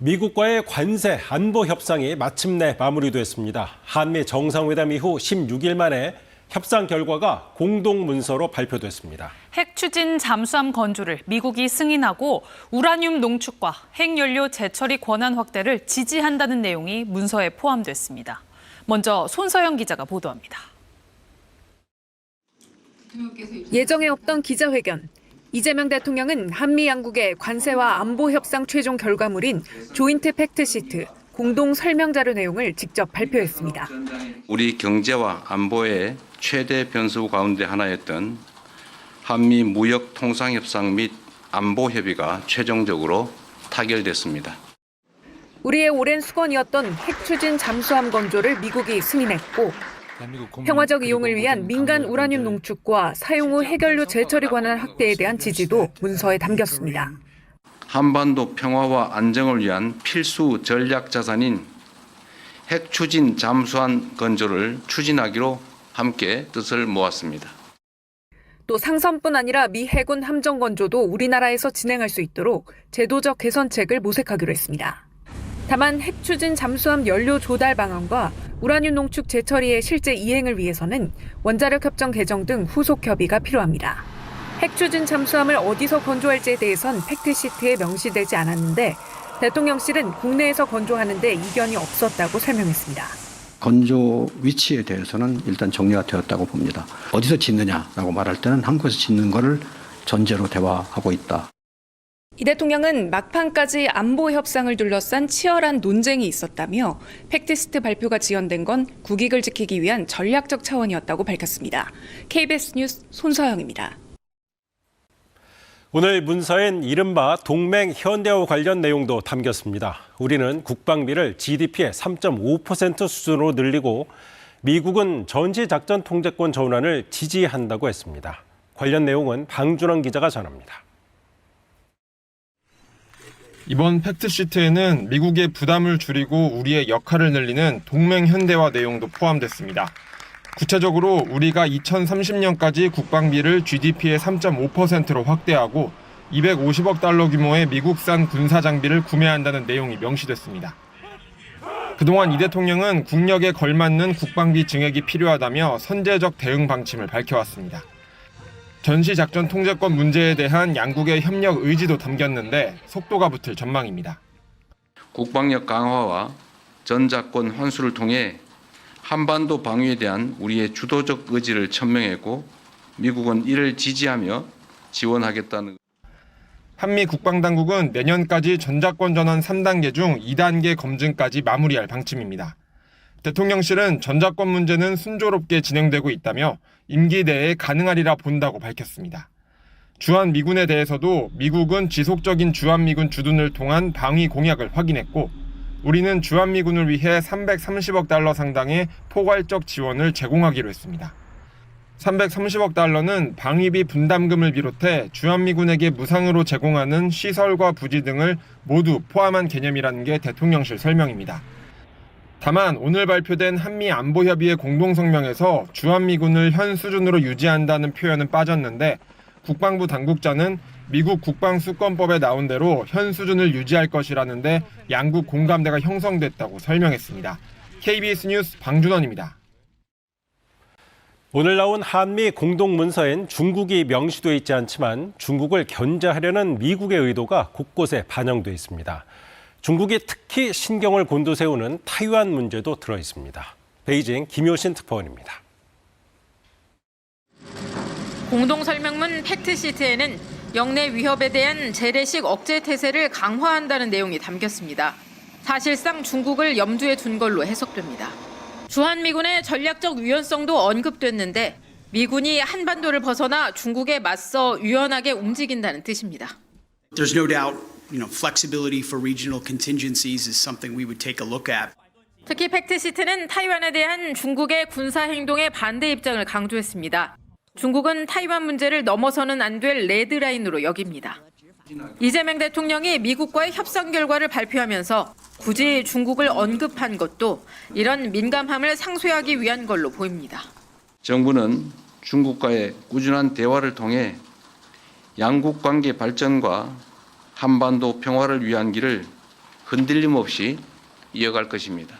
미국과의 관세 안보 협상이 마침내 마무리됐습니다. 한미 정상회담 이후 16일 만에 협상 결과가 공동 문서로 발표됐습니다. 핵 추진 잠수함 건조를 미국이 승인하고 우라늄 농축과 핵연료 재처리 권한 확대를 지지한다는 내용이 문서에 포함됐습니다. 먼저 손서영 기자가 보도합니다. 예정에 없던 기자회견. 이재명 대통령은 한미 양국의 관세와 안보 협상 최종 결과물인 조인트 팩트 시트 공동 설명 자료 내용을 직접 발표했습니다. 우리 경제와 안보의 최대 변수 가운데 하나였던 한미 무역 통상 협상 및 안보 협의가 최종적으로 타결됐습니다. 우리의 오랜 수건이었던 핵 추진 잠수함 건조를 미국이 승인했고 평화적 이용을 위한 민간 우라늄 농축과 사용 후 핵연료 재처리 권한 확대에 대한 지지도 문서에 담겼습니다. 한반도 평화와 안정을 위한 필수 전략 자산인 핵 추진 잠수함 건조를 추진하기로 함께 뜻을 모았습니다. 또 상선뿐 아니라 미 해군 함정 건조도 우리나라에서 진행할 수 있도록 제도적 개선책을 모색하기로 했습니다. 다만 핵 추진 잠수함 연료 조달 방안과 우라늄 농축 재처리의 실제 이행을 위해서는 원자력 협정 개정 등 후속 협의가 필요합니다. 핵 추진 잠수함을 어디서 건조할지에 대해선 팩트 시트에 명시되지 않았는데 대통령실은 국내에서 건조하는데 이견이 없었다고 설명했습니다. 건조 위치에 대해서는 일단 정리가 되었다고 봅니다. 어디서 짓느냐라고 말할 때는 한국에서 짓는 거를 전제로 대화하고 있다. 이 대통령은 막판까지 안보 협상을 둘러싼 치열한 논쟁이 있었다며 팩트시트 발표가 지연된 건 국익을 지키기 위한 전략적 차원이었다고 밝혔습니다. KBS 뉴스 손서영입니다. 오늘 문서엔 이른바 동맹 현대화 관련 내용도 담겼습니다. 우리는 국방비를 GDP의 3.5% 수준으로 늘리고 미국은 전시작전 통제권 전환을 지지한다고 했습니다. 관련 내용은 방준원 기자가 전합니다. 이번 팩트시트에는 미국의 부담을 줄이고 우리의 역할을 늘리는 동맹 현대화 내용도 포함됐습니다. 구체적으로 우리가 2030년까지 국방비를 GDP의 3.5%로 확대하고 250억 달러 규모의 미국산 군사 장비를 구매한다는 내용이 명시됐습니다. 그동안 이 대통령은 국력에 걸맞는 국방비 증액이 필요하다며 선제적 대응 방침을 밝혀왔습니다. 전시작전 통제권 문제에 대한 양국의 협력 의지도 담겼는데 속도가 붙을 전망입니다. 국방력 강화와 전자권 환수를 통해 한반도 방위에 대한 우리의 주도적 의지를 천명했고 미국은 이를 지지하며 지원하겠다는 한미 국방당국은 내년까지 전자권 전환 3단계 중 2단계 검증까지 마무리할 방침입니다. 대통령실은 전자권 문제는 순조롭게 진행되고 있다며 임기 내에 가능하리라 본다고 밝혔습니다. 주한 미군에 대해서도 미국은 지속적인 주한 미군 주둔을 통한 방위 공약을 확인했고 우리는 주한 미군을 위해 330억 달러 상당의 포괄적 지원을 제공하기로 했습니다. 330억 달러는 방위비 분담금을 비롯해 주한미군에게 무상으로 제공하는 시설과 부지 등을 모두 포함한 개념이라는 게 대통령실 설명입니다. 다만 오늘 발표된 한미 안보협의회 공동성명에서 주한미군을 현 수준으로 유지한다는 표현은 빠졌는데 국방부 당국자는 미국 국방수권법에 나온 대로 현 수준을 유지할 것이라는데 양국 공감대가 형성됐다고 설명했습니다. KBS 뉴스 방준원입니다. 오늘 나온 한미 공동문서엔 중국이 명시돼 있지 않지만 중국을 견제하려는 미국의 의도가 곳곳에 반영돼 있습니다. 중국이 특히 신경을 곤두세우는 타이완 문제도 들어 있습니다. 베이징 김효신 특파원입니다. 공동 설명문 팩트시트에는 영내 위협에 대한 재래식 억제 태세를 강화한다는 내용이 담겼습니다. 사실상 중국을 염두에 둔 걸로 해석됩니다. 주한미군의 전략적 유연성도 언급됐는데 미군이 한반도를 벗어나 중국에 맞서 유연하게 움직인다는 뜻입니다. There's no doubt, you know, flexibility for regional contingencies is something we would take a look at. 특히 팩트시트는 타이완에 대한 중국의 군사 행동에 반대 입장을 강조했습니다. 중국은 타이완 문제를 넘어서는 안 될 레드라인으로 여깁니다. 이재명 대통령이 미국과의 협상 결과를 발표하면서 굳이 중국을 언급한 것도 이런 민감함을 상쇄하기 위한 걸로 보입니다. 정부는 중국과의 꾸준한 대화를 통해 양국 관계 발전과 한반도 평화를 위한 길을 흔들림 없이 이어갈 것입니다.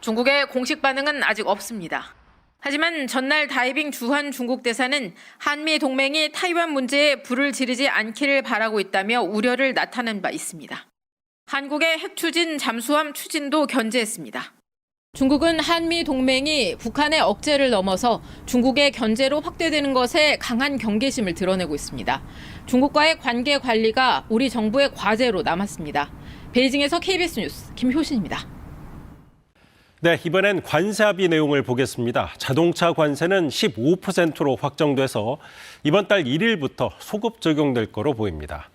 중국의 공식 반응은 아직 없습니다. 하지만 전날 다이빙 주한 중국 대사는 한미 동맹이 타이완 문제에 불을 지르지 않기를 바라고 있다며 우려를 나타낸 바 있습니다. 한국의 핵 추진 잠수함 추진도 견제했습니다. 중국은 한미 동맹이 북한의 억제를 넘어서 중국의 견제로 확대되는 것에 강한 경계심을 드러내고 있습니다. 중국과의 관계 관리가 우리 정부의 과제로 남았습니다. 베이징에서 KBS 뉴스 김효신입니다. 네, 이번엔 관세 합의 내용을 보겠습니다. 자동차 관세는 15%로 확정돼서 이번 달 1일부터 소급 적용될 거로 보입니다.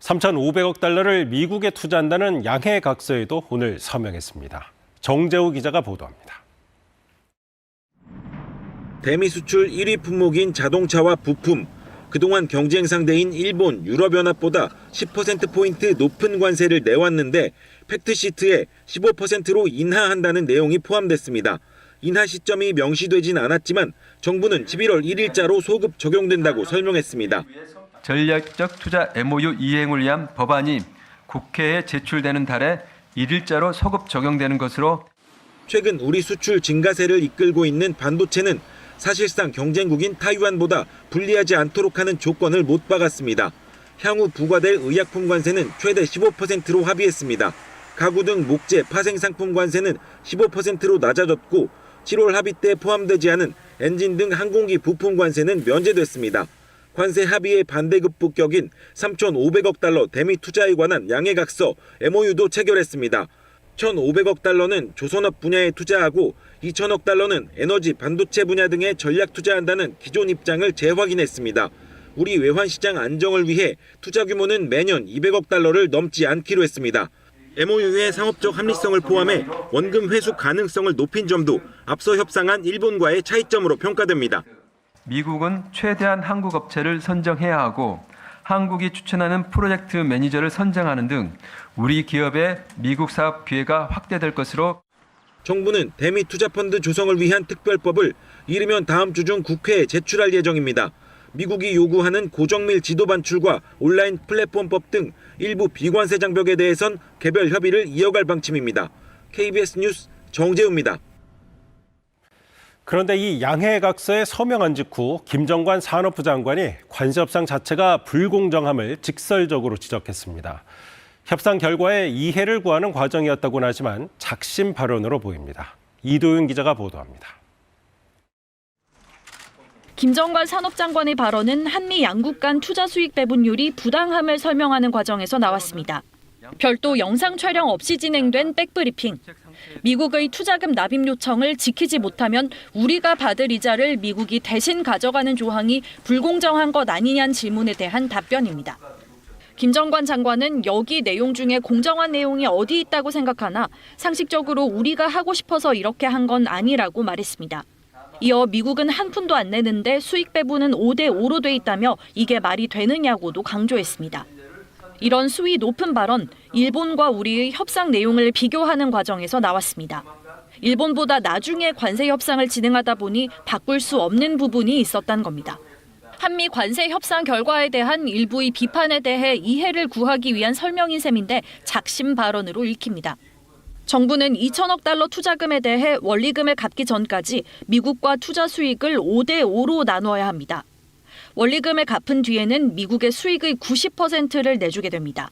3,500억 달러를 미국에 투자한다는 양해 각서에도 오늘 서명했습니다. 정재우 기자가 보도합니다. 대미 수출 1위 품목인 자동차와 부품, 그동안 경쟁 상대인 일본, 유럽연합보다 10%포인트 높은 관세를 내왔는데 팩트시트에 15%로 인하한다는 내용이 포함됐습니다. 인하 시점이 명시되진 않았지만 정부는 11월 1일자로 소급 적용된다고 설명했습니다. 전략적 투자 MOU 이행을 위한 법안이 국회에 제출되는 달에 1일자로 소급 적용되는 것으로 최근 우리 수출 증가세를 이끌고 있는 반도체는 사실상 경쟁국인 타이완보다 불리하지 않도록 하는 조건을 못 박았습니다. 향후 부과될 의약품 관세는 최대 15%로 합의했습니다. 가구 등 목재, 파생 상품 관세는 15%로 낮아졌고 7월 합의 때 포함되지 않은 엔진 등 항공기 부품 관세는 면제됐습니다. 관세 합의의 반대급 부격인 3,500억 달러 대미 투자에 관한 양해각서 MOU도 체결했습니다. 1,500억 달러는 조선업 분야에 투자하고 2천억 달러는 에너지 반도체 분야 등에 전략 투자한다는 기존 입장을 재확인했습니다. 우리 외환 시장 안정을 위해 투자 규모는 매년 200억 달러를 넘지 않기로 했습니다. MOU의 상업적 합리성을 포함해 원금 회수 가능성을 높인 점도 앞서 협상한 일본과의 차이점으로 평가됩니다. 미국은 최대한 한국 업체를 선정해야 하고 한국이 추천하는 프로젝트 매니저를 선정하는 등 우리 기업의 미국 사업 기회가 확대될 것으로 정부는 대미 투자 펀드 조성을 위한 특별법을 이르면 다음 주 중 국회에 제출할 예정입니다. 미국이 요구하는 고정밀 지도 반출과 온라인 플랫폼법 등 일부 비관세 장벽에 대해선 개별 협의를 이어갈 방침입니다. KBS 뉴스 정재우입니다. 그런데 이 양해각서에 서명한 직후 김정관 산업부 장관이 관세 협상 자체가 불공정함을 직설적으로 지적했습니다. 협상 결과에 이해를 구하는 과정이었다고는 하지만 작심 발언으로 보입니다. 이도윤 기자가 보도합니다. 김정관 산업장관의 발언은 한미 양국 간 투자 수익 배분율이 부당함을 설명하는 과정에서 나왔습니다. 별도 영상 촬영 없이 진행된 백브리핑. 미국의 투자금 납입 요청을 지키지 못하면 우리가 받을 이자를 미국이 대신 가져가는 조항이 불공정한 것 아니냐는 질문에 대한 답변입니다. 김정관 장관은 여기 내용 중에 공정한 내용이 어디 있다고 생각하나 상식적으로 우리가 하고 싶어서 이렇게 한 건 아니라고 말했습니다. 이어 미국은 한 푼도 안 내는데 수익 배분은 5대 5로 돼 있다며 이게 말이 되느냐고도 강조했습니다. 이런 수위 높은 발언, 일본과 우리의 협상 내용을 비교하는 과정에서 나왔습니다. 일본보다 나중에 관세 협상을 진행하다 보니 바꿀 수 없는 부분이 있었단 겁니다. 한미 관세 협상 결과에 대한 일부의 비판에 대해 이해를 구하기 위한 설명인 셈인데 작심 발언으로 읽힙니다. 정부는 2천억 달러 투자금에 대해 원리금을 갚기 전까지 미국과 투자 수익을 5대 5로 나눠야 합니다. 원리금을 갚은 뒤에는 미국의 수익의 90%를 내주게 됩니다.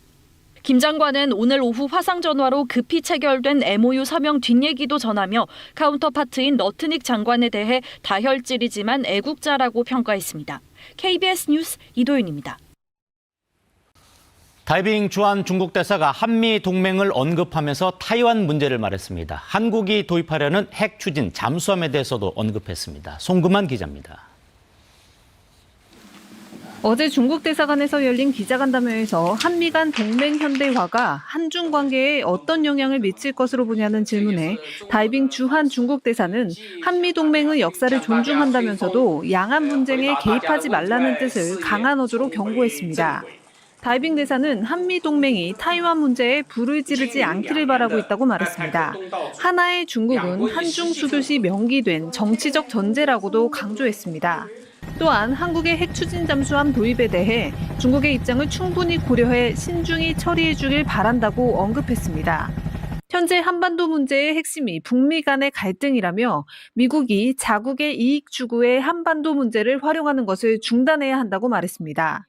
김 장관은 오늘 오후 화상 전화로 급히 체결된 MOU 서명 뒷얘기도 전하며 카운터파트인 너트닉 장관에 대해 다혈질이지만 애국자라고 평가했습니다. KBS 뉴스 이도윤입니다. 다이빙 주한 중국 대사가 한미 동맹을 언급하면서 타이완 문제를 말했습니다. 한국이 도입하려는 핵 추진 잠수함에 대해서도 언급했습니다. 송금한 기자입니다. 어제 중국 대사관에서 열린 기자간담회에서 한미 간 동맹 현대화가 한중 관계에 어떤 영향을 미칠 것으로 보냐는 질문에 다이빙 주한 중국 대사는 한미 동맹의 역사를 존중한다면서도 양안 분쟁에 개입하지 말라는 뜻을 강한 어조로 경고했습니다. 다이빙 대사는 한미 동맹이 타이완 문제에 불을 지르지 않기를 바라고 있다고 말했습니다. 하나의 중국은 한중 수교시 명기된 정치적 전제라고도 강조했습니다. 또한 한국의 핵 추진 잠수함 도입에 대해 중국의 입장을 충분히 고려해 신중히 처리해 주길 바란다고 언급했습니다. 현재 한반도 문제의 핵심이 북미 간의 갈등이라며 미국이 자국의 이익 추구에 한반도 문제를 활용하는 것을 중단해야 한다고 말했습니다.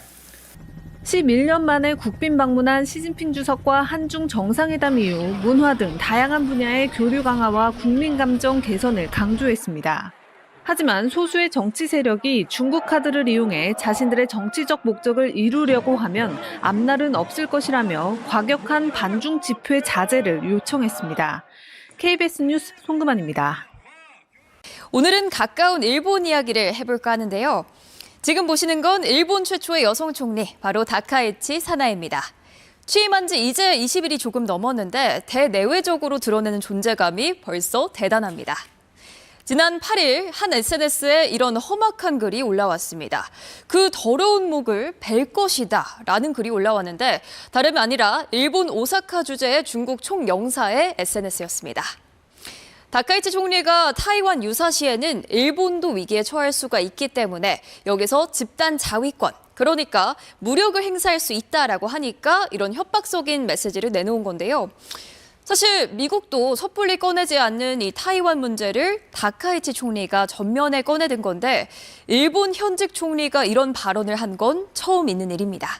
11년 만에 국빈 방문한 시진핑 주석과 한중 정상회담 이후 문화 등 다양한 분야의 교류 강화와 국민 감정 개선을 강조했습니다. 하지만 소수의 정치 세력이 중국 카드를 이용해 자신들의 정치적 목적을 이루려고 하면 앞날은 없을 것이라며 과격한 반중 집회 자제를 요청했습니다. KBS 뉴스 송금환입니다. 오늘은 가까운 일본 이야기를 해볼까 하는데요. 지금 보시는 건 일본 최초의 여성 총리, 바로 다카이치 사나입니다. 취임한 지 이제 20일이 조금 넘었는데 대내외적으로 드러내는 존재감이 벌써 대단합니다. 지난 8일 한 SNS에 이런 험악한 글이 올라왔습니다. 그 더러운 목을 벨 것이다 라는 글이 올라왔는데 다름이 아니라 일본 오사카 주재의 중국 총영사의 SNS였습니다. 다카이치 총리가 타이완 유사시에는 일본도 위기에 처할 수가 있기 때문에 여기서 집단 자위권, 그러니까 무력을 행사할 수 있다라고 하니까 이런 협박적인 메시지를 내놓은 건데요. 사실 미국도 섣불리 꺼내지 않는 이 타이완 문제를 다카이치 총리가 전면에 꺼내든 건데 일본 현직 총리가 이런 발언을 한 건 처음 있는 일입니다.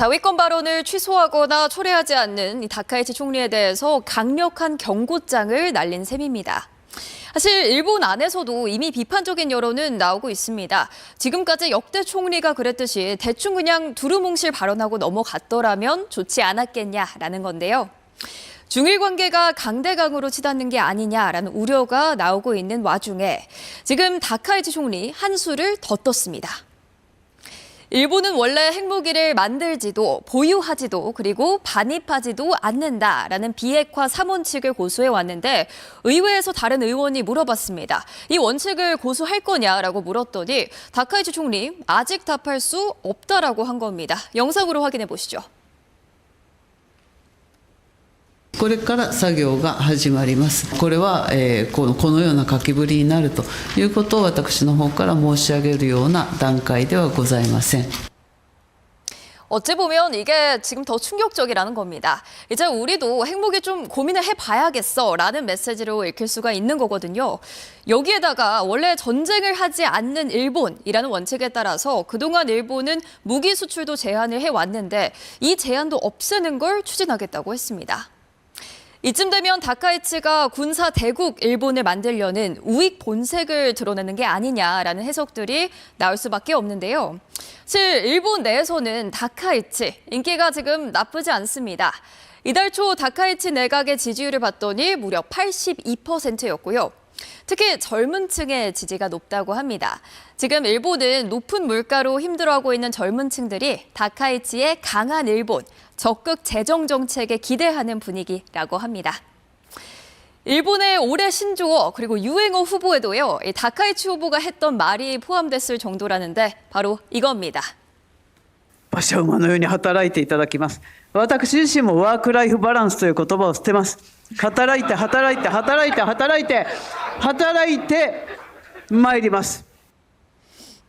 자위권 발언을 취소하거나 철회하지 않는 이 다카이치 총리에 대해서 강력한 경고장을 날린 셈입니다. 사실 일본 안에서도 이미 비판적인 여론은 나오고 있습니다. 지금까지 역대 총리가 그랬듯이 대충 그냥 두루뭉실 발언하고 넘어갔더라면 좋지 않았겠냐라는 건데요. 중일 관계가 강대강으로 치닫는 게 아니냐라는 우려가 나오고 있는 와중에 지금 다카이치 총리 한 수를 더 떴습니다. 일본은 원래 핵무기를 만들지도 보유하지도 그리고 반입하지도 않는다라는 비핵화 3원칙을 고수해 왔는데 의회에서 다른 의원이 물어봤습니다. 이 원칙을 고수할 거냐라고 물었더니 다카이치 총리 아직 답할 수 없다라고 한 겁니다. 영상으로 확인해 보시죠. これから作業が始まります。これは、えーこのこのような書きぶりになるということを私の方から申し上げるような段階ではございません。 어찌 보면 이게 지금 더 충격적이라는 겁니다. 이제 우리도 핵무기 좀 고민을 해봐야겠어 라는 메시지로 읽힐 수가 있는 거거든요. 여기에다가 원래 전쟁을 하지 않는 일본이라는 원칙에 따라서 그동안 일본은 무기 수출도 제한을 해왔는데 이 제한도 없애는 걸 추진하겠다고 했습니다. 이쯤 되면 다카이치가 군사 대국 일본을 만들려는 우익 본색을 드러내는 게 아니냐라는 해석들이 나올 수밖에 없는데요. 사실 일본 내에서는 다카이치 인기가 지금 나쁘지 않습니다. 이달 초 다카이치 내각의 지지율을 봤더니 무려 82%였고요. 특히 젊은 층의 지지가 높다고 합니다. 지금 일본은 높은 물가로 힘들어하고 있는 젊은 층들이 다카이치의 강한 일본, 적극 재정 정책에 기대하는 분위기라고 합니다. 일본의 올해 신조어 그리고 유행어 후보에도요. 이 다카이치 후보가 했던 말이 포함됐을 정도라는데 바로 이겁니다. 馬車馬のように働いていただきます。私自身もワークライフバランスという言葉を捨てます。 働いて働いて働いて働いて働いて参ります。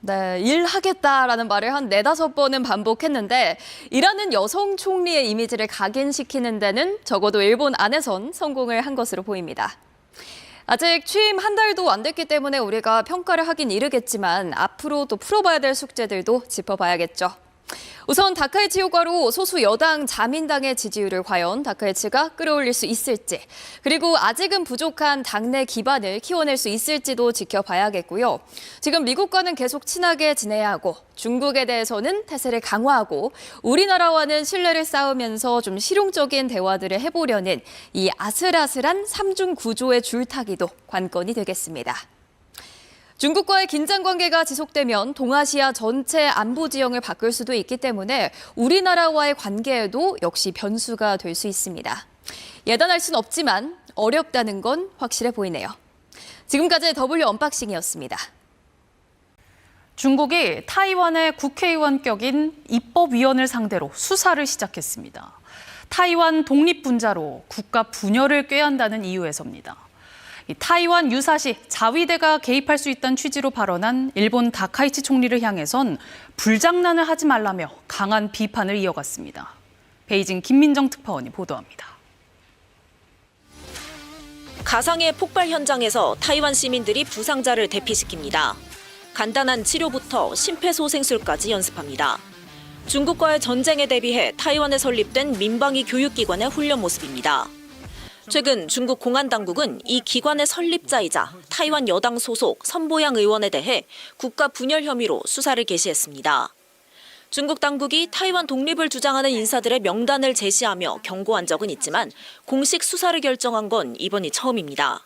네, 일하겠다라는 말을 한 네다섯 번은 반복했는데 일하는 여성 총리의 이미지를 각인시키는 데는 적어도 일본 안에선 성공을 한 것으로 보입니다. 아직 취임 한 달도 안 됐기 때문에 우리가 평가를 하긴 이르겠지만 앞으로 또 풀어봐야 될 숙제들도 짚어봐야겠죠. 우선 다카이치 효과로 소수 여당 자민당의 지지율을 과연 다카이치가 끌어올릴 수 있을지 그리고 아직은 부족한 당내 기반을 키워낼 수 있을지도 지켜봐야겠고요. 지금 미국과는 계속 친하게 지내야 하고 중국에 대해서는 태세를 강화하고 우리나라와는 신뢰를 쌓으면서 좀 실용적인 대화들을 해보려는 이 아슬아슬한 삼중 구조의 줄타기도 관건이 되겠습니다. 중국과의 긴장 관계가 지속되면 동아시아 전체 안보 지형을 바꿀 수도 있기 때문에 우리나라와의 관계에도 역시 변수가 될 수 있습니다. 예단할 순 없지만 어렵다는 건 확실해 보이네요. 지금까지 W 언박싱이었습니다. 중국이 타이완의 국회의원격인 입법위원을 상대로 수사를 시작했습니다. 타이완 독립 분자로 국가 분열을 꾀한다는 이유에서입니다. 이 타이완 유사시 자위대가 개입할 수 있다는 취지로 발언한 일본 다카이치 총리를 향해선 불장난을 하지 말라며 강한 비판을 이어갔습니다. 베이징 김민정 특파원이 보도합니다. 가상의 폭발 현장에서 타이완 시민들이 부상자를 대피시킵니다. 간단한 치료부터 심폐소생술까지 연습합니다. 중국과의 전쟁에 대비해 타이완에 설립된 민방위 교육기관의 훈련 모습입니다. 최근 중국 공안 당국은 이 기관의 설립자이자 타이완 여당 소속 선보양 의원에 대해 국가 분열 혐의로 수사를 개시했습니다. 중국 당국이 타이완 독립을 주장하는 인사들의 명단을 제시하며 경고한 적은 있지만 공식 수사를 결정한 건 이번이 처음입니다.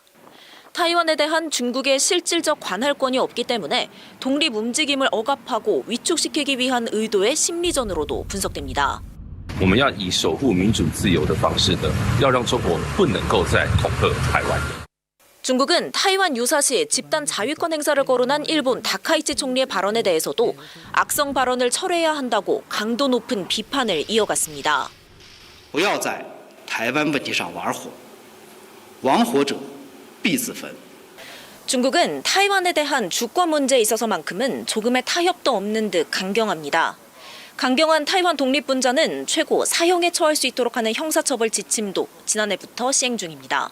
타이완에 대한 중국의 실질적 관할권이 없기 때문에 독립 움직임을 억압하고 위축시키기 위한 의도의 심리전으로도 분석됩니다. 我们要以守护民主自由的方式的，要让中国不能够再恐吓台湾。 중국은 타이완 유사시 집단 자위권 행사를 거론한 일본 다카이치 총리의 발언에 대해서도 악성 발언을 철회해야 한다고 강도 높은 비판을 이어갔습니다. 不要在台湾问题上玩火，玩火者必自焚。 중국은 타이완에 대한 주권 문제에 있어서만큼은 조금의 타협도 없는 듯 강경합니다. 강경한 타이완 독립분자는 최고 사형에 처할 수 있도록 하는 형사처벌 지침도 지난해부터 시행 중입니다.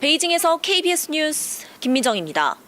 베이징에서 KBS 뉴스 김민정입니다.